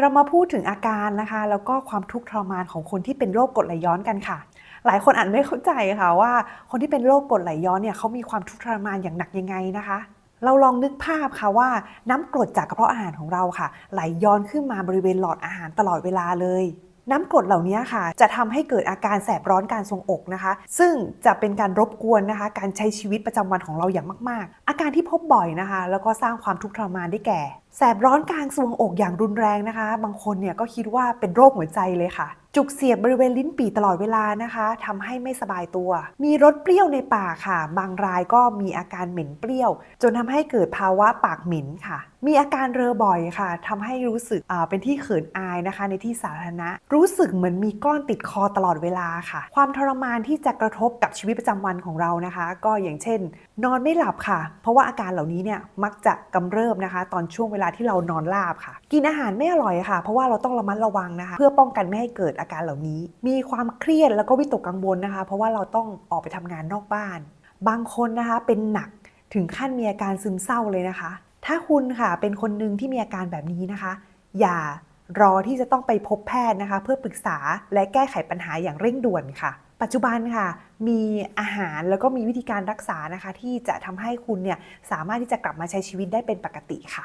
เรามาพูดถึงอาการนะคะ แล้วก็ความทุกข์ทรมานของคนที่เป็นโรคกรดไหลย้อนกันค่ะ หลายคนอาจไม่เข้าใจค่ะว่า คนที่เป็นโรคกรดไหลย้อนเนี่ยเขามีความทุกข์ทรมานอย่างหนักยังไงนะคะ เราลองนึกภาพค่ะว่าน้ำกรดจากกระเพาะอาหารของเราค่ะ ไหลย้อนขึ้นมาบริเวณหลอดอาหารตลอดเวลาเลยน้ำกรดเหล่านี้ค่ะ จะทำให้เกิดอาการแสบร้อนการทรงอกนะคะ ซึ่งจะเป็นการรบกวนนะคะ การใช้ชีวิตประจำวันของเราอย่างมาก ๆ อาการที่พบบ่อยนะคะ แล้วก็สร้างความทุกข์ทรมานได้แก่แสบร้อนกลางทรวงอกอย่างรุนแรงนะคะ บางคนเนี่ยก็คิดว่าเป็นโรคหัวใจเลยค่ะ จุกเสียดบริเวณลิ้นปี่ตลอดเวลานะคะทำให้ไม่สบายตัว มีรสเปรี้ยวในปากค่ะ บางรายก็มีอาการเหม็นเปรี้ยว จนทำให้เกิดภาวะปากเหม็นค่ะ มีอาการเรอบ่อยค่ะทำให้รู้สึกเป็นที่เขินอายนะคะ ในที่สาธารณะ รู้สึกเหมือนมีก้อนติดคอตลอดเวลาค่ะ ความทรมานที่จะกระทบกับชีวิตประจำวันของเรานะคะ ก็อย่างเช่น นอนไม่หลับค่ะ เพราะว่าอาการเหล่านี้เนี่ยมักจะกำเริบนะคะ ตอนช่วงเวลาที่เรานอนราบค่ะ กินอาหารไม่อร่อยค่ะ เพราะว่าเราต้องระมัดระวังนะคะ เพื่อป้องกันไม่ให้เกิดอาการเหล่านี้ มีความเครียดแล้วก็วิตกกังวลนะคะ เพราะว่าเราต้องออกไปทำงานนอกบ้าน บางคนนะคะเป็นหนักถึงขั้นมีอาการซึมเศร้าเลยนะคะ ถ้าคุณค่ะเป็นคนหนึ่งที่มีอาการแบบนี้นะคะ อย่ารอที่จะต้องไปพบแพทย์นะคะ เพื่อปรึกษาและแก้ไขปัญหาอย่างเร่งด่วนค่ะ ปัจจุบันค่ะ มีอาหารแล้วก็มีวิธีการรักษานะคะ ที่จะทำให้คุณเนี่ยสามารถที่จะกลับมาใช้ชีวิตได้เป็นปกติค่ะ